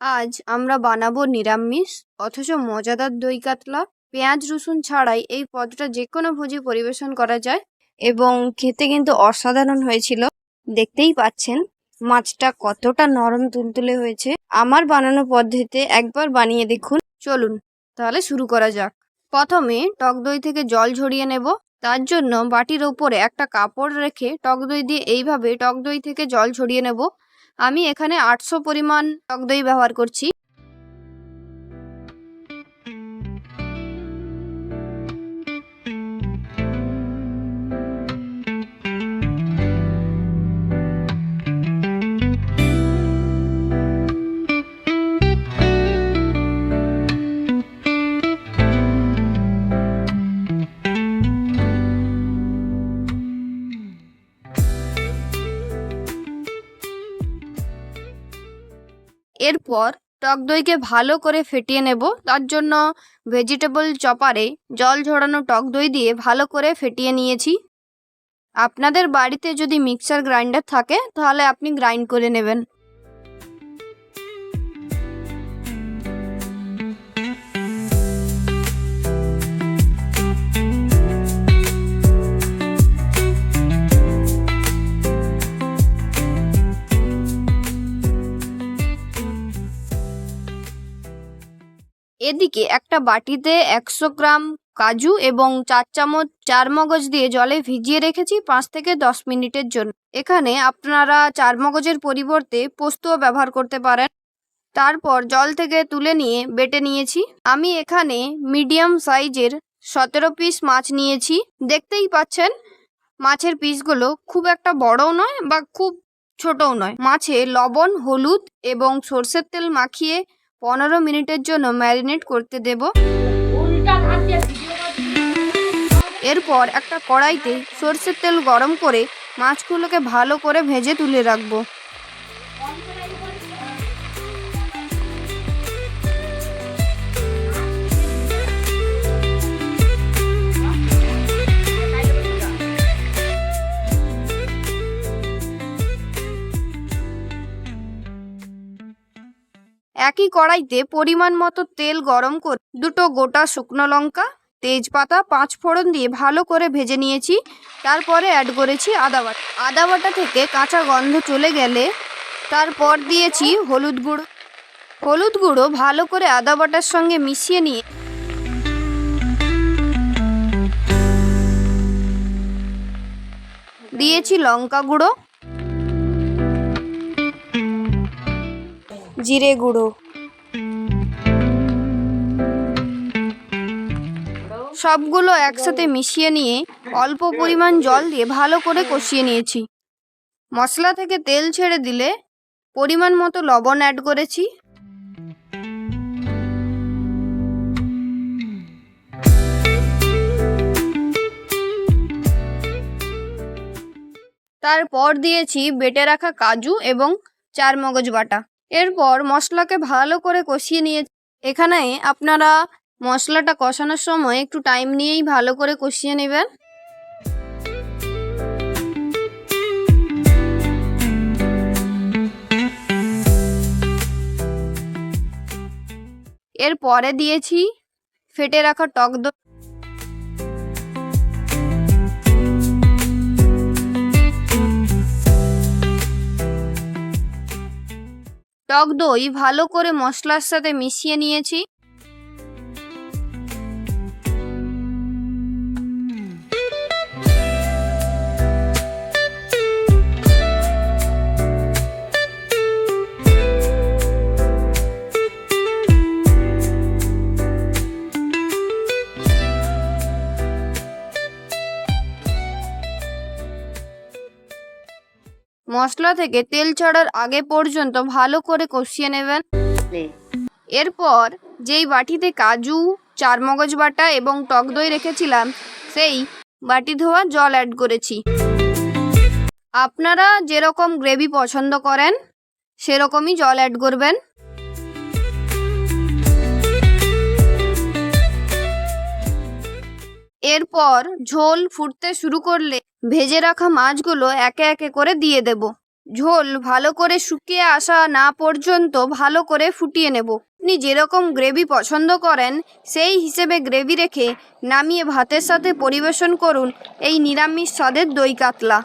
আজ আমরা বানাবো নিরামিষ অথচ মজাদার দই কাতলা, পেঁয়াজ রসুন ছাড়াই এই পদটা যে কোনো ভোজে পরিবেশন করা যায় এবং খেতে কিন্তু অসাধারণ হয়েছিল। দেখতেই পাচ্ছেন, মাছটা কতটা নরম তুলতুলে হয়েছে। আমার বানানো পদ্ধতিতে একবার বানিয়ে দেখুন। চলুন, তাহলে শুরু করা যাক। প্রথমে টক দই থেকে জল ঝরিয়ে নেব। তার জন্য বাটির ওপরে একটা কাপড় রেখে টক দই দিয়ে এইভাবে টক দই থেকে জল ঝরিয়ে নেব। আমি এখানে আটশো পরিমাণ টক দই ব্যবহার করছি। এরপর টক দইকে ভালো করে ফেটিয়ে নেব। তার জন্য ভেজিটেবল চপারে জল ঝরানো টক দই দিয়ে ভালো করে ফেটিয়ে নিয়েছি। আপনাদের বাড়িতে যদি মিক্সার গ্রাইন্ডার থাকে, তাহলে আপনি গ্রাইন্ড করে নেবেন। এদিকে একটা বাটিতে একশো গ্রাম কাজু এবং চার চামচ চার মগজ দিয়ে জলে ভিজিয়ে রেখেছি পাঁচ থেকে দশ মিনিটের জন্য। এখানে আপনারা চার মগজের পরিবর্তে পোস্তও ব্যবহার করতে পারেন। তারপর জল থেকে তুলে নিয়ে বেটে নিয়েছি। আমি এখানে মিডিয়াম সাইজের সতেরো পিস মাছ নিয়েছি। দেখতেই পাচ্ছেন, মাছের পিসগুলো খুব একটা বড়ও নয় বা খুব ছোটও নয়। মাছে লবণ, হলুদ এবং সর্ষের তেল মাখিয়ে পনেরো মিনিটের জন্য ম্যারিনেট করতে দেব। এরপর একটা কড়াইতে সর্ষের তেল গরম করে মাছগুলোকে ভালো করে ভেজে তুলে রাখব। একই কড়াইতে পরিমাণ মতো তেল গরম করে দুটো গোটা শুকনো লঙ্কা, তেজপাতা, পাঁচ ফোড়ন দিয়ে ভালো করে ভেজে নিয়েছি। তারপরে অ্যাড করেছি আদা বাটা। আদা বাটা থেকে কাঁচা গন্ধ চলে গেলে তারপর দিয়েছি হলুদ গুঁড়ো। হলুদ গুঁড়ো ভালো করে আদা বাটার সঙ্গে মিশিয়ে নিয়ে দিয়েছি লঙ্কা গুঁড়ো। জিরে গুঁড়ো। সবগুলো একসাথে মিশিয়ে নিয়ে অল্প পরিমাণ জল দিয়ে ভালো করে কষিয়ে নিয়েছি। মশলা থেকে তেল ছেড়ে দিলে পরিমাণ মতো লবণ অ্যাড করেছি। তারপর দিয়েছি বেটে রাখা কাজু এবং চার মগজ বাটা। এরপর মশলাকে ভালো করে কষিয়ে নিয়ে এখানে আপনারা মশলাটা কষানোর সময় একটু টাইম নিয়েই ভালো করে কষিয়ে নেবেন। এরপরে দিয়েছি ফেটে রাখা টক দই। টক দই ভালো করে মশলার সাথে মিশিয়ে নিয়েছি। মশলা থেকে তেল ছাড়ার আগে পর্যন্ত ভালো করে কষিয়ে নেবেন। এরপর যেই বাটিতে কাজু, চারমগজ বাটা এবং টক দই রেখেছিলাম, সেই বাটি ধোয়া জল অ্যাড করেছি। আপনারা যেরকম গ্রেভি পছন্দ করেন, সেরকমই জল অ্যাড করবেন। এরপর ঝোল ফুটতে শুরু করলে ভেজে রাখা মাছগুলো একে একে করে দিয়ে দেব। ঝোল ভালো করে শুকিয়ে আসা না পর্যন্ত ভালো করে ফুটিয়ে নেব। আপনি যেরকম গ্রেভি পছন্দ করেন, সেই হিসেবে গ্রেভি রেখে নামিয়ে ভাতের সাথে পরিবেশন করুন এই নিরামিষ স্বাদের দই কাতলা।